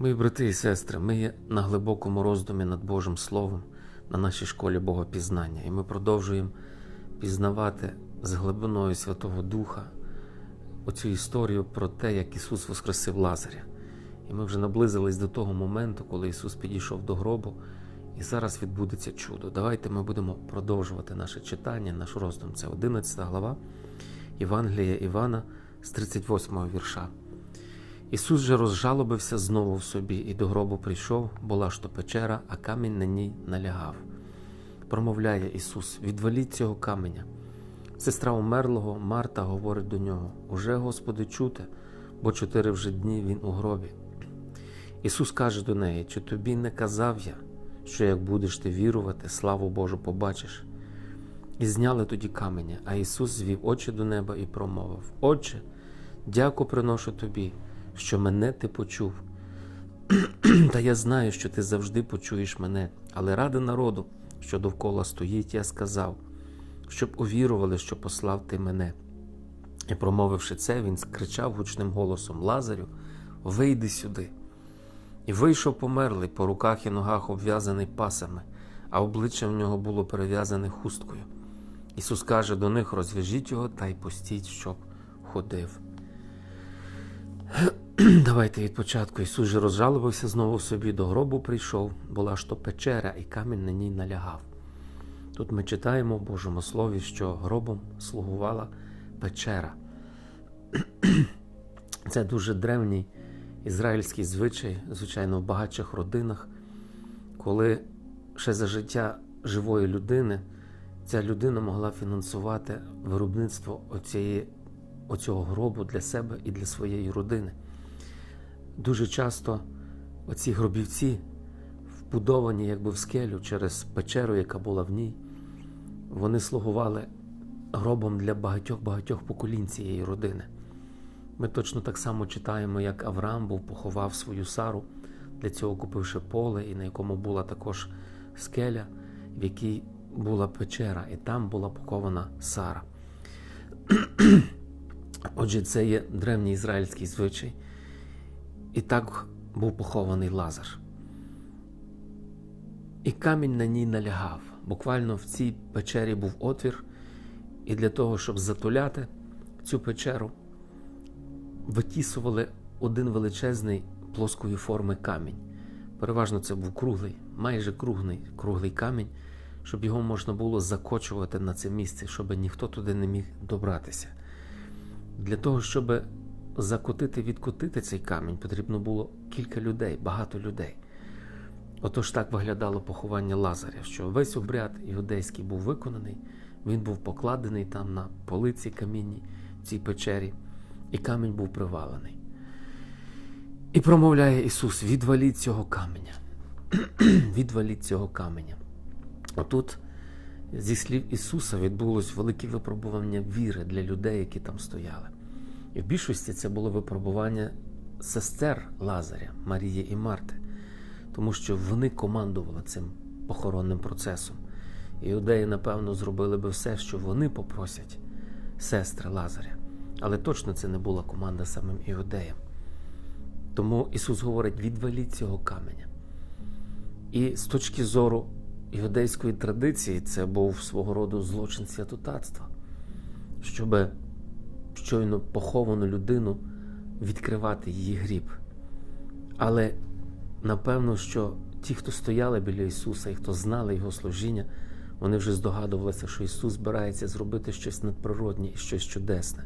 Мої брати і сестри, ми є на глибокому роздумі над Божим Словом на нашій школі Богопізнання, і ми продовжуємо пізнавати з глибиною Святого Духа оцю історію про те, як Ісус воскресив Лазаря. І ми вже наблизились до того моменту, коли Ісус підійшов до гробу, і зараз відбудеться чудо. Давайте ми будемо продовжувати наше читання, наш роздум. Це 11 глава Євангелія Івана з 38 вірша. Ісус же розжалобився знову в собі, і до гробу прийшов, була ж то печера, а камінь на ній налягав. Промовляє Ісус: відваліть цього каменя. Сестра умерлого Марта говорить до нього: Уже, Господи, чуте, бо чотири вже дні він у гробі. Ісус каже до неї: Чи тобі не казав я, що як будеш ти вірувати, славу Божу побачиш? І зняли тоді каменя, а Ісус звів очі до неба і промовив: Отче, дяку приношу тобі, що мене ти почув. Та я знаю, що ти завжди почуєш мене, але ради народу, що довкола стоїть, я сказав, щоб увірували, що послав ти мене. І, промовивши це, він скричав гучним голосом Лазарю, вийди сюди. І вийшов померлий, по руках і ногах обв'язаний пасами, а обличчя в нього було перев'язане хусткою. Ісус каже до них: розв'яжіть його та й пустіть, щоб ходив. Давайте від початку. Ісус же розжалувався знову собі, до гробу прийшов, була ж то печера, і камінь на ній налягав. Тут ми читаємо в Божому Слові, що гробом слугувала печера. Це дуже древній ізраїльський звичай, звичайно, в багатших родинах, коли ще за життя живої людини ця людина могла фінансувати виробництво оцієї, оцього гробу для себе і для своєї родини. Дуже часто оці гробівці, вбудовані якби в скелю через печеру, яка була в ній, вони слугували гробом для багатьох-багатьох поколінь цієї родини. Ми точно так само читаємо, як Авраам був поховав свою Сару, для цього купивши поле, і на якому була також скеля, в якій була печера, і там була похована Сара. Отже, це є древній ізраїльський звичай. І так був похований Лазар. І камінь на ній налягав. Буквально в цій печері був отвір, і для того, щоб затуляти цю печеру, витісували один величезний плоскої форми камінь. Переважно це був круглий, майже круглий, круглий камінь, щоб його можна було закочувати на це місце, щоб ніхто туди не міг добратися. Для того, щоб закотити, відкотити цей камінь, потрібно було кілька людей, багато людей. Отож так виглядало поховання Лазаря, що весь обряд іудейський був виконаний, він був покладений там на полиці камінні в цій печері, і камінь був привалений. І промовляє Ісус: відваліть цього каменя. відваліть цього каменя. Отут, зі слів Ісуса, відбулось велике випробування віри для людей, які там стояли. І в більшості це було випробування сестер Лазаря, Марії і Марти, тому що вони командували цим похоронним процесом. Іудеї, напевно, зробили би все, що вони попросять сестри Лазаря. Але точно це не була команда самим іудеям. Тому Ісус говорить: відваліть цього каменя. І з точки зору іудейської традиції, це був свого роду злочин святотатства, щоб щойно поховану людину відкривати її гріб. Але напевно, що ті, хто стояли біля Ісуса і хто знали Його служіння, вони вже здогадувалися, що Ісус збирається зробити щось надприроднє і щось чудесне.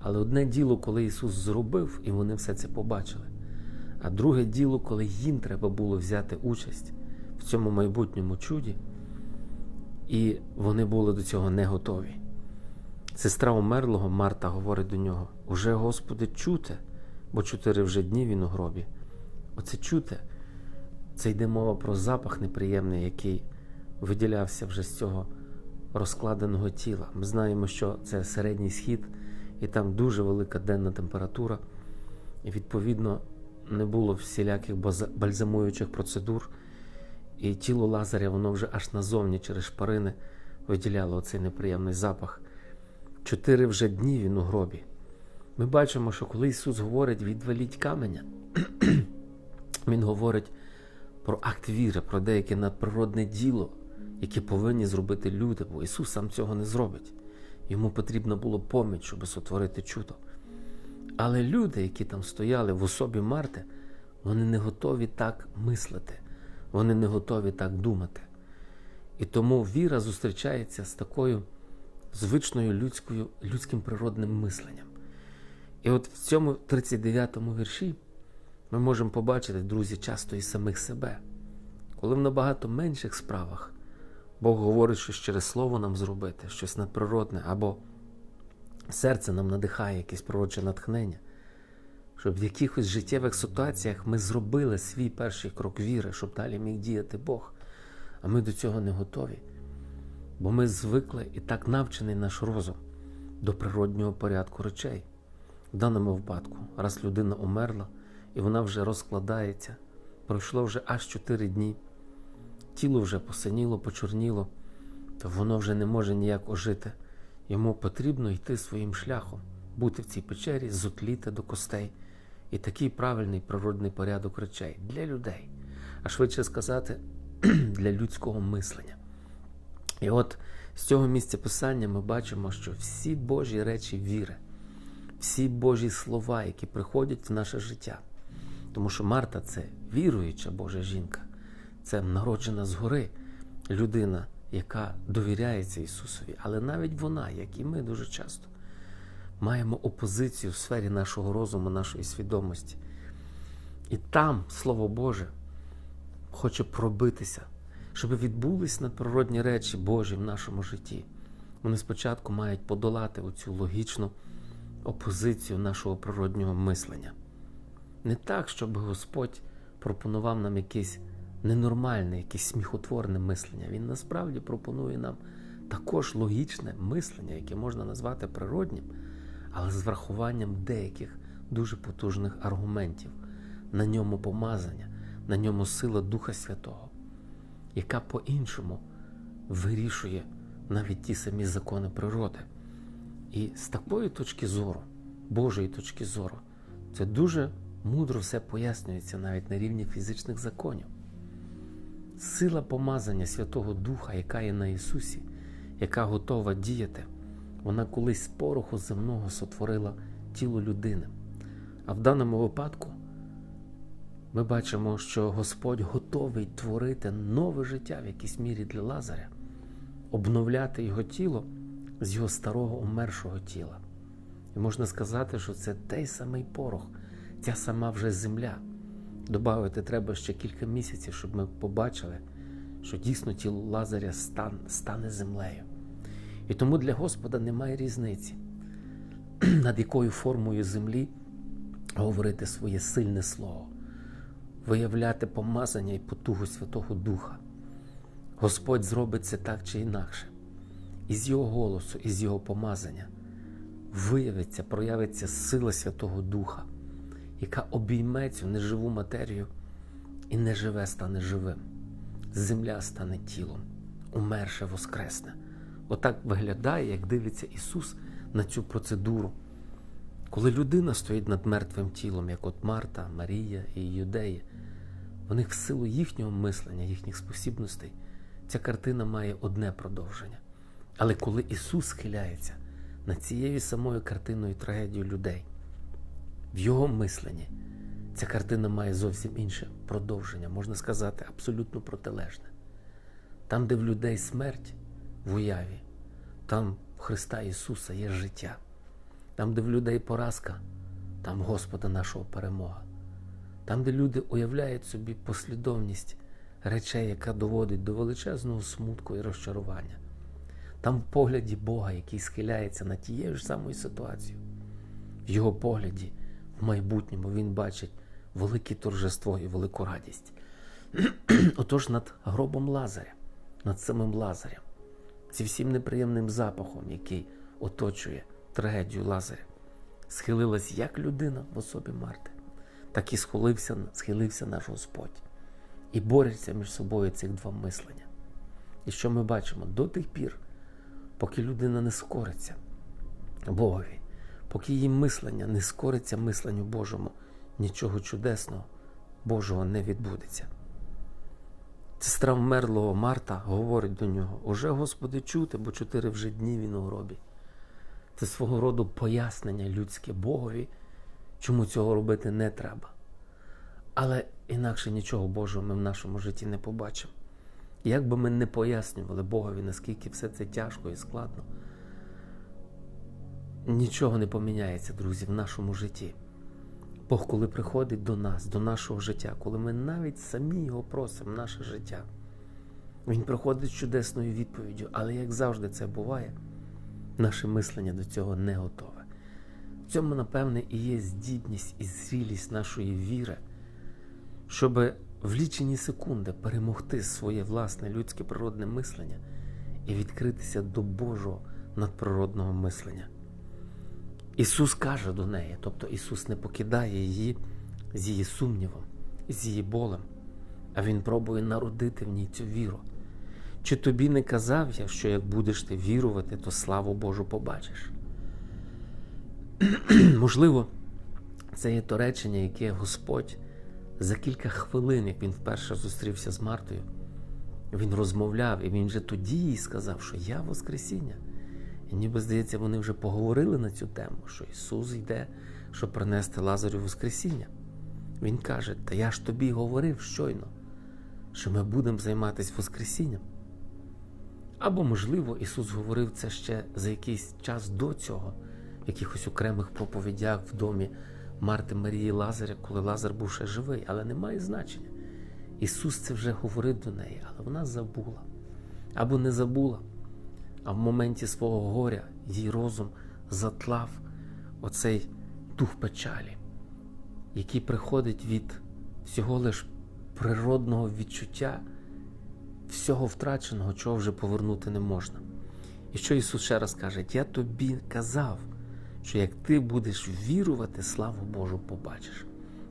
Але одне діло, коли Ісус зробив, і вони все це побачили. А друге діло, коли їм треба було взяти участь в цьому майбутньому чуді, і вони були до цього не готові. Сестра умерлого Марта говорить до нього: Уже, Господи, чуте, бо чотири вже дні він у гробі. Оце чуте, це йде мова про запах неприємний, який виділявся вже з цього розкладеного тіла. Ми знаємо, що це середній схід, і там дуже велика денна температура, і відповідно не було всіляких бальзамуючих процедур. І тіло Лазаря, воно вже аж назовні через шпарини виділяло оцей неприємний запах. Чотири вже дні він у гробі. Ми бачимо, що коли Ісус говорить відваліть каменя, Він говорить про акт віри, про деяке надприродне діло, яке повинні зробити люди, бо Ісус сам цього не зробить. Йому потрібна було поміч, щоб сотворити чудо. Але люди, які там стояли в особі Марти, вони не готові так мислити, вони не готові так думати. І тому віра зустрічається з такою звичною людською, людським природним мисленням. І от в цьому 39-му вірші ми можемо побачити, друзі, часто і самих себе, коли в набагато менших справах Бог говорить щось через слово нам зробити, щось надприродне, або серце нам надихає якесь пророче натхнення, щоб в якихось життєвих ситуаціях ми зробили свій перший крок віри, щоб далі міг діяти Бог. А ми до цього не готові. Бо ми звикли і так навчений наш розум до природнього порядку речей. В даному випадку, раз людина умерла і вона вже розкладається, пройшло вже аж 4 дні, тіло вже посиніло, почорніло, то воно вже не може ніяк ожити. Йому потрібно йти своїм шляхом, бути в цій печері, зотліти до костей. І такий правильний природний порядок речей для людей, а швидше сказати, для людського мислення. І от з цього місця писання ми бачимо, що всі Божі речі віри, всі Божі слова, які приходять в наше життя. Тому що Марта це віруюча Божа жінка, це народжена згори людина, яка довіряється Ісусові. Але навіть вона, як і ми дуже часто, маємо опозицію в сфері нашого розуму, нашої свідомості. І там Слово Боже хоче пробитися, щоб відбулись надприродні речі Божі в нашому житті. Вони спочатку мають подолати оцю логічну опозицію нашого природнього мислення. Не так, щоб Господь пропонував нам якесь ненормальне, якесь сміхотворне мислення. Він насправді пропонує нам також логічне мислення, яке можна назвати природнім, але з врахуванням деяких дуже потужних аргументів, на ньому помазання, на ньому сила Духа Святого, яка по-іншому вирішує навіть ті самі закони природи. І з такої точки зору, Божої точки зору, це дуже мудро все пояснюється навіть на рівні фізичних законів. Сила помазання Святого Духа, яка є на Ісусі, яка готова діяти, вона колись з пороху земного сотворила тіло людини. А в даному випадку ми бачимо, що Господь готовий творити нове життя в якійсь мірі для Лазаря, обновляти його тіло з його старого умершого тіла. І можна сказати, що це той самий порох, ця сама вже земля. Добавити треба ще кілька місяців, щоб ми побачили, що дійсно тіло Лазаря стан, стане землею. І тому для Господа немає різниці, над якою формою землі говорити своє сильне слово, виявляти помазання і потугу Святого Духа. Господь зробить це так чи інакше. Із Його голосу, із Його помазання виявиться, проявиться сила Святого Духа, яка обійме цю неживу матерію і неживе стане живим. Земля стане тілом, умерше воскресне. Отак виглядає, як дивиться Ісус на цю процедуру. Коли людина стоїть над мертвим тілом, як от Марта, Марія і Юдеї, в них в силу їхнього мислення, їхніх спосібностей, ця картина має одне продовження. Але коли Ісус схиляється над цією самою картиною трагедію людей, в Його мисленні ця картина має зовсім інше продовження, можна сказати, абсолютно протилежне. Там, де в людей смерть в уяві, там Христа Ісуса є життя. Там, де в людей поразка, там Господа нашого перемога. Там, де люди уявляють собі послідовність речей, яка доводить до величезного смутку і розчарування. Там в погляді Бога, який схиляється на тією ж самою ситуацією. В його погляді, в майбутньому, він бачить велике торжество і велику радість. Отож, над гробом Лазаря, над самим Лазарем, зі всім неприємним запахом, який оточує трагедію Лазаря, схилилась як людина в особі Марти, так і схилився, схилився наш Господь. І борються між собою цих два мислення. І що ми бачимо до тих пір, поки людина не скориться Богові, поки її мислення не скориться мисленню Божому, нічого чудесного Божого не відбудеться. Сестра вмерлого Марта говорить до нього: Уже, Господи, чути, бо чотири вже дні він у гробі. Це свого роду пояснення людське Богові, чому цього робити не треба. Але інакше нічого Божого ми в нашому житті не побачимо. Як би ми не пояснювали Богові, наскільки все це тяжко і складно, нічого не поміняється, друзі, в нашому житті. Бог, коли приходить до нас, до нашого життя, коли ми навіть самі його просимо, наше життя, Він приходить з чудесною відповіддю, але як завжди це буває, наше мислення до цього не готове. В цьому, напевне, і є здібність і зрілість нашої віри, щоб в лічені секунди перемогти своє власне людське природне мислення і відкритися до Божого надприродного мислення. Ісус каже до неї, тобто Ісус не покидає її з її сумнівом, з її болем, а Він пробує народити в ній цю віру. Чи тобі не казав я, що як будеш ти вірувати, то славу Божу побачиш? Можливо, це є то речення, яке Господь за кілька хвилин, як він вперше зустрівся з Мартою, він розмовляв, і він вже тоді їй сказав, що я Воскресіння. І ніби здається, вони вже поговорили на цю тему, що Ісус йде, щоб принести Лазарю Воскресіння. Він каже: Та я ж тобі говорив щойно, що ми будемо займатися Воскресінням. Або, можливо, Ісус говорив це ще за якийсь час до цього, в якихось окремих проповідях в домі Марти Марії Лазаря, коли Лазар був ще живий, але не має значення. Ісус це вже говорив до неї, але вона забула або не забула. А в моменті свого горя її розум затлав оцей дух печалі, який приходить від всього лиш природного відчуття, всього втраченого, чого вже повернути не можна. І що Ісус ще раз каже: Я тобі казав, що як ти будеш вірувати, славу Божу побачиш.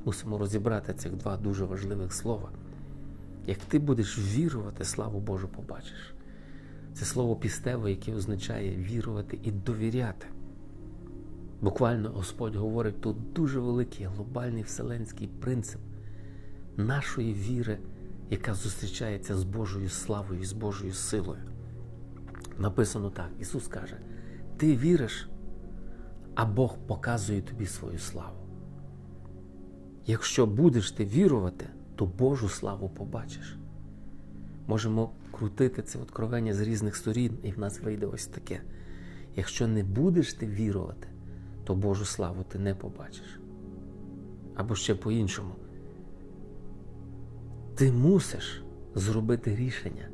Мусимо розібрати цих два дуже важливих слова. Як ти будеш вірувати, славу Божу побачиш. Це слово пістево, яке означає вірувати і довіряти. Буквально Господь говорить тут дуже великий глобальний вселенський принцип нашої віри, яка зустрічається з Божою славою, з Божою силою. Написано так: Ісус каже: Ти віриш, а Бог показує тобі свою славу. Якщо будеш ти вірувати, то Божу славу побачиш. Можемо крутити це откровення з різних сторін, і в нас вийде ось таке. Якщо не будеш ти вірувати, то Божу славу ти не побачиш. Або ще по-іншому. Ти мусиш зробити рішення,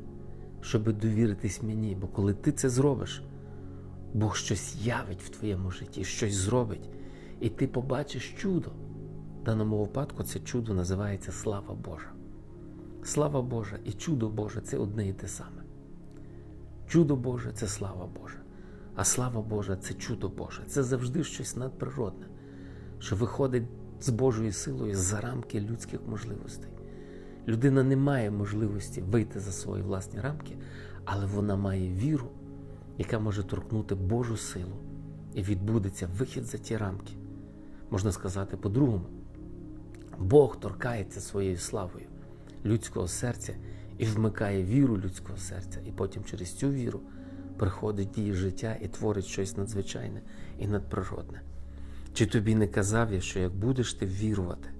щоб довіритись мені, бо коли ти це зробиш, Бог щось явить в твоєму житті, щось зробить, і ти побачиш чудо. В даному випадку це чудо називається слава Божа. Слава Божа і чудо Боже це одне і те саме. Чудо Боже це слава Божа. А слава Божа це чудо Боже. Це завжди щось надприродне, що виходить з Божою силою за рамки людських можливостей. Людина не має можливості вийти за свої власні рамки, але вона має віру, яка може торкнути Божу силу, і відбудеться вихід за ті рамки. Можна сказати по-другому, Бог торкається своєю славою людського серця і вмикає віру людського серця, і потім через цю віру приходить її життя і творить щось надзвичайне і надприродне. Чи тобі не казав я, що як будеш ти вірувати,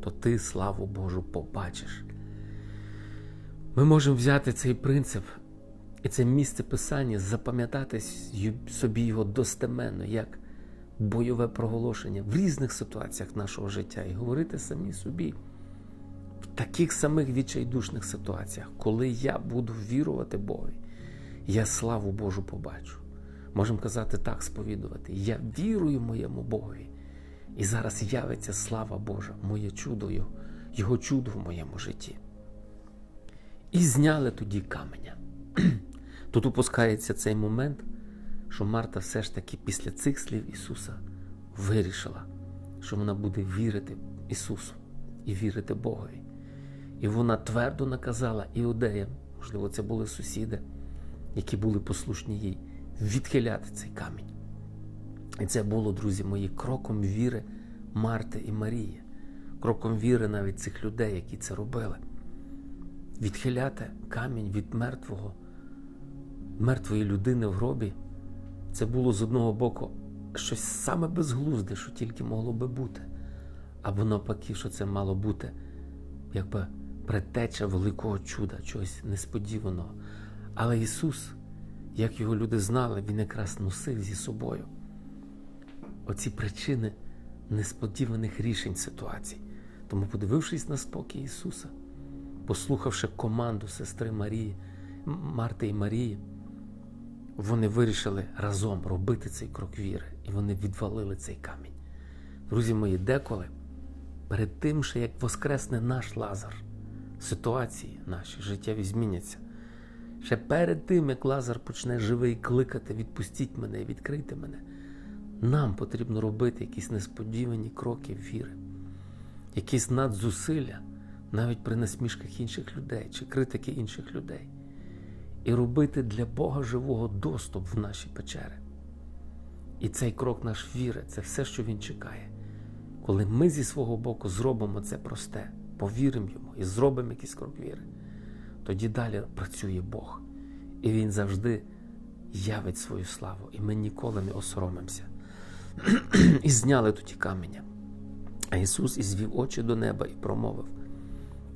то ти славу Божу побачиш? Ми можемо взяти цей принцип і це місце писання, запам'ятати собі його достеменно, як бойове проголошення в різних ситуаціях нашого життя і говорити самі собі в таких самих відчайдушних ситуаціях, коли я буду вірувати Богові, я славу Божу побачу. Можемо казати так, сповідувати. Я вірую моєму Богові. І зараз явиться слава Божа, моє чудо, Його, чудо в моєму житті. І зняли тоді каменя. Тут опускається цей момент, що Марта все ж таки після цих слів Ісуса вирішила, що вона буде вірити Ісусу і вірити Богові. І вона твердо наказала іудеям, можливо, це були сусіди, які були послушні їй, відхиляти цей камінь. І це було, друзі мої, кроком віри Марти і Марії, кроком віри навіть цих людей, які це робили. Відхиляти камінь від мертвого, мертвої людини в гробі, це було з одного боку щось саме безглузде, що тільки могло би бути. Або навпаки, що це мало бути якби предтеча великого чуда, чогось несподіваного. Але Ісус, як його люди знали, Він якраз носив зі собою оці причини несподіваних рішень ситуацій. Тому, подивившись на спокій Ісуса, послухавши команду сестри Марії, Марти і Марії, вони вирішили разом робити цей крок віри, і вони відвалили цей камінь. Друзі мої, деколи перед тим, що як воскресне наш Лазар, ситуації наші життєві зміняться. Ще перед тим, як Лазар почне живий кликати, відпустіть мене і відкрийте мене, нам потрібно робити якісь несподівані кроки віри, якісь надзусилля, навіть при насмішках інших людей чи критики інших людей, і робити для Бога живого доступ в наші печери. І цей крок наш віри це все, що Він чекає. Коли ми зі свого боку зробимо це просте, повіримо йому і зробимо якийсь крок віри, тоді далі працює Бог. І Він завжди явить свою славу, і ми ніколи не осоромимося. І зняли тоді каменя. А Ісус і звів очі до неба і промовив: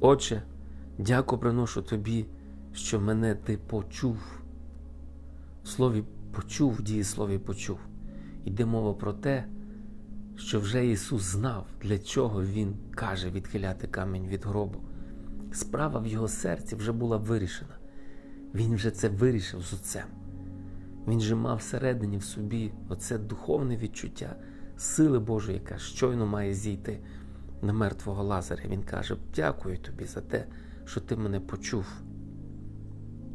Отче, дяку приношу тобі, що мене ти почув. Слові почув, в дієслові почув. Йде мова про те, що вже Ісус знав, для чого Він каже відхиляти камінь від гробу. Справа в його серці вже була вирішена. Він вже це вирішив з отцем. Він же мав всередині в собі оце духовне відчуття сили Божої, яка щойно має зійти на мертвого Лазаря. Він каже: Дякую тобі за те, що ти мене почув.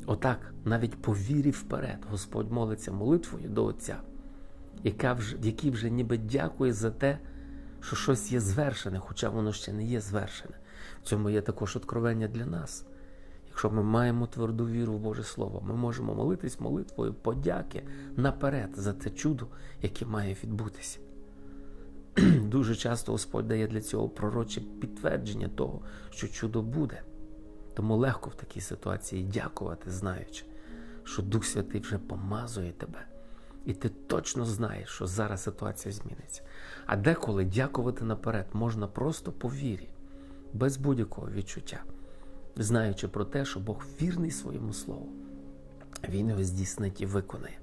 Отак, навіть по вірі вперед, Господь молиться молитвою до Отця, яка вже, який вже ніби дякує за те, що щось є звершене, хоча воно ще не є звершене. В цьому є також откровення для нас. Якщо ми маємо тверду віру в Боже Слово, ми можемо молитись молитвою подяки наперед за те чудо, яке має відбутися. Дуже часто Господь дає для цього пророче підтвердження того, що чудо буде. Тому легко в такій ситуації дякувати, знаючи, що Дух Святий вже помазує тебе, і ти точно знаєш, що зараз ситуація зміниться. А деколи дякувати наперед можна просто по вірі, без будь-якого відчуття, знаючи про те, що Бог вірний своєму слову, Він його здійснить і виконає.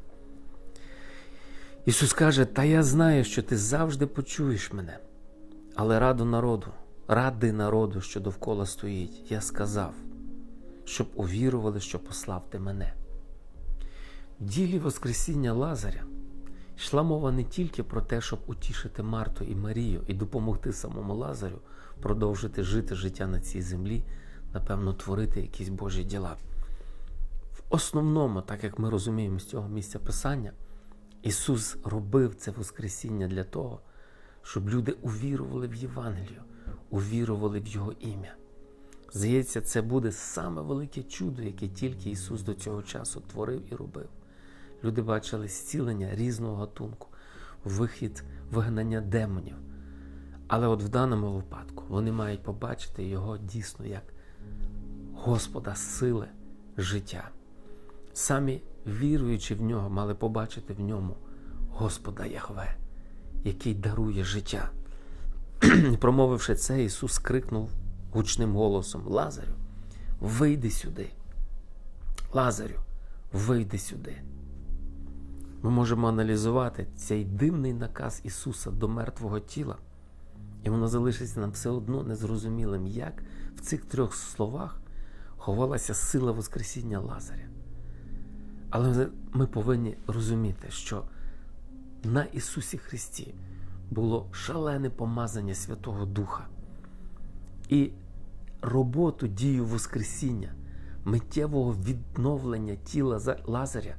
Ісус каже: Та я знаю, що ти завжди почуєш мене, але раду народу, ради народу, що довкола стоїть, я сказав, щоб увірували, що послав ти мене. В ділі Воскресіння Лазаря йшла мова не тільки про те, щоб утішити Марту і Марію і допомогти самому Лазарю продовжити жити життя на цій землі, напевно, творити якісь Божі діла. В основному, так як ми розуміємо з цього місця Писання, Ісус робив це Воскресіння для того, щоб люди увірували в Євангелію, увірували в Його ім'я. Здається, це буде саме велике чудо, яке тільки Ісус до цього часу творив і робив. Люди бачили зцілення різного гатунку, вихід вигнання демонів. Але от в даному випадку вони мають побачити його дійсно як Господа сили життя. Самі віруючи в нього, мали побачити в ньому Господа Яхве, який дарує життя. Промовивши це, Ісус крикнув гучним голосом: Лазарю, вийди сюди. Лазарю, вийди сюди. Ми можемо аналізувати цей дивний наказ Ісуса до мертвого тіла, і воно залишиться нам все одно незрозумілим, як в цих трьох словах ховалася сила Воскресіння Лазаря. Але ми повинні розуміти, що на Ісусі Христі було шалене помазання Святого Духа. І роботу, дію Воскресіння, миттєвого відновлення тіла Лазаря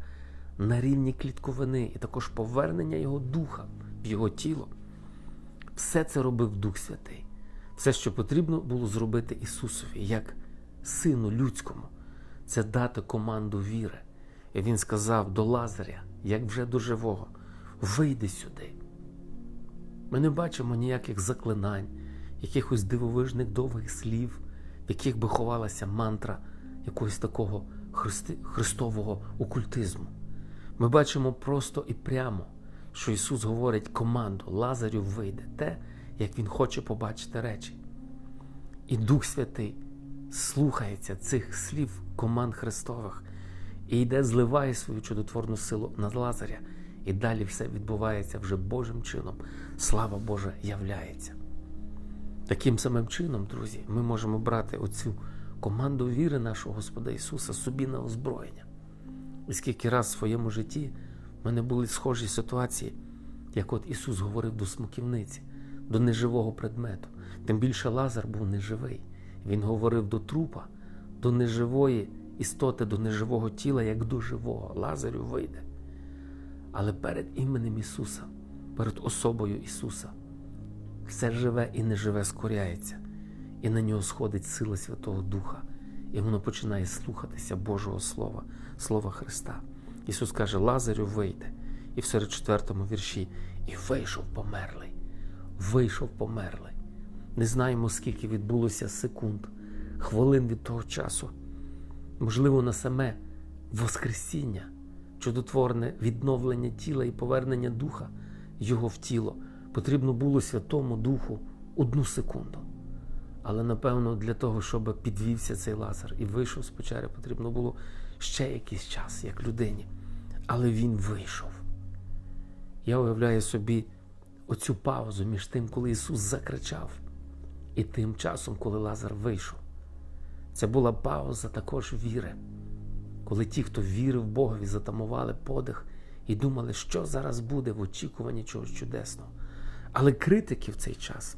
на рівні клітковини і також повернення його духа в його тіло. Все це робив Дух Святий. Все, що потрібно було зробити Ісусові, як Сину людському, це дати команду віри. І Він сказав до Лазаря, як вже до живого, вийди сюди. Ми не бачимо ніяких заклинань, якихось дивовижних довгих слів, в яких би ховалася мантра якогось такого христи... христового окультизму. Ми бачимо просто і прямо, що Ісус говорить команду Лазарю вийде те, як Він хоче побачити речі. І Дух Святий слухається цих слів команд Христових і йде, зливає свою чудотворну силу на Лазаря. І далі все відбувається вже Божим чином. Слава Божа являється. Таким самим чином, друзі, ми можемо брати оцю команду віри нашого Господа Ісуса собі на озброєння. І скільки раз в своєму житті в мене були схожі ситуації, як от Ісус говорив до смоківниці, до неживого предмету. Тим більше Лазар був неживий. Він говорив до трупа, до неживої істоти, до неживого тіла, як до живого. Лазарю вийде. Але перед іменем Ісуса, перед особою Ісуса, все живе і неживе скоряється, і на нього сходить сила Святого Духа, і воно починає слухатися Божого Слова, Слова Христа. Ісус каже: Лазарю вийде. І в 44 вірші, і вийшов померлий, вийшов померлий. Не знаємо, скільки відбулося секунд, хвилин від того часу. Можливо, на саме Воскресіння, чудотворне відновлення тіла і повернення духа Його в тіло потрібно було Святому Духу одну секунду. Але напевно для того, щоб підвівся цей лазар і вийшов з печери, потрібно було ще якийсь час, як людині. Але він вийшов. Я уявляю собі оцю паузу між тим, коли Ісус закричав, і тим часом, коли Лазар вийшов. Це була пауза також віри, коли ті, хто вірив Богові, затамували подих і думали, що зараз буде в очікуванні чогось чудесного. Але критики в цей час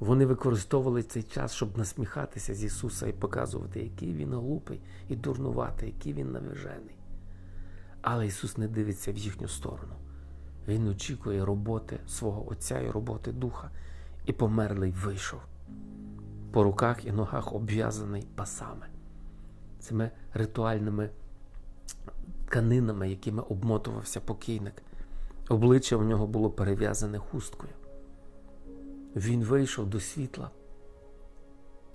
вони використовували цей час, щоб насміхатися з Ісуса і показувати, який він глупий і дурнуватий, який він навижений. Але Ісус не дивиться в їхню сторону. Він очікує роботи свого Отця і роботи Духа, і померлий вийшов. По руках і ногах обв'язаний пасами, цими ритуальними тканинами, якими обмотувався покійник. Обличчя в нього було перев'язане хусткою. Він вийшов до світла.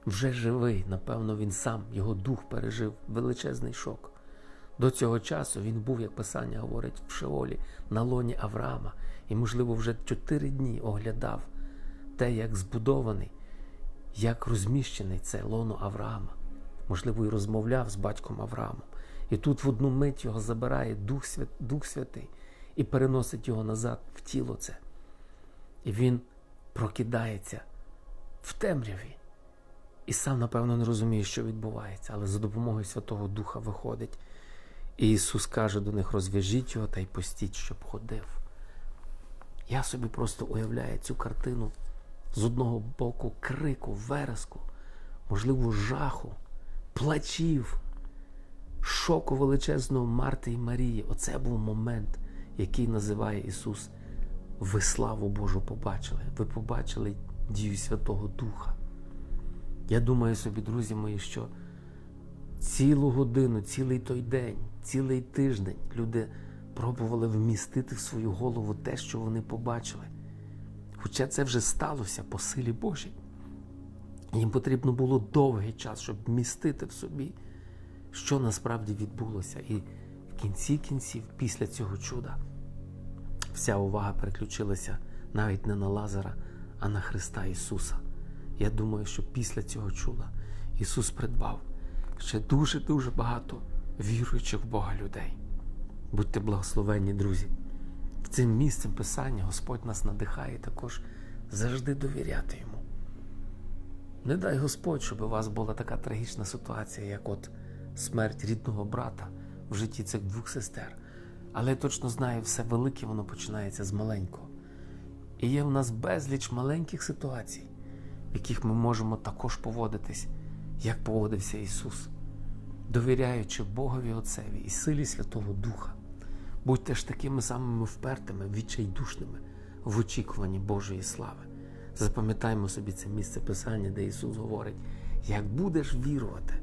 Вже живий, напевно, він сам, його дух пережив величезний шок. До цього часу він був, як Писання говорить, в Шеолі, на лоні Авраама, і, можливо, вже чотири дні оглядав те, як збудований, як розміщений це лоно Авраама. Можливо, і розмовляв з батьком Авраамом. І тут в одну мить його забирає Дух, Свят... Дух Святий і переносить його назад в тіло це. І він прокидається в темряві. І сам, напевно, не розуміє, що відбувається, але за допомогою Святого Духа виходить. І Ісус каже до них: розв'яжіть його та й постіть, щоб ходив. Я собі просто уявляю цю картину з одного боку крику, вереску, можливо, жаху, плачів, шоку величезного Марти і Марії. Оце був момент, який називає Ісус. Ви славу Божу побачили. Ви побачили дію Святого Духа. Я думаю собі, друзі мої, що цілу годину, цілий той день, цілий тиждень люди пробували вмістити в свою голову те, що вони побачили. Хоча це вже сталося по силі Божій. Їм потрібно було довгий час, щоб вмістити в собі, що насправді відбулося. І в кінці кінців, після цього чуда, вся увага переключилася навіть не на Лазара, а на Христа Ісуса. Я думаю, що після цього чуда Ісус придбав ще дуже-дуже багато віруючих в Бога людей. Будьте благословенні, друзі. Цим місцем Писання Господь нас надихає також завжди довіряти Йому. Не дай Господь, щоб у вас була така трагічна ситуація, як от смерть рідного брата в житті цих двох сестер. Але я точно знаю, все велике воно починається з маленького. І є в нас безліч маленьких ситуацій, в яких ми можемо також поводитись, як поводився Ісус, довіряючи Богові Отцеві і силі Святого Духа. Будьте ж такими самими впертими, відчайдушними в очікуванні Божої слави. Запам'ятаймо собі це місце Писання, де Ісус говорить: як будеш вірувати,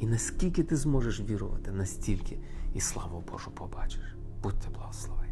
і наскільки ти зможеш вірувати, настільки і славу Божу побачиш. Будьте благословені.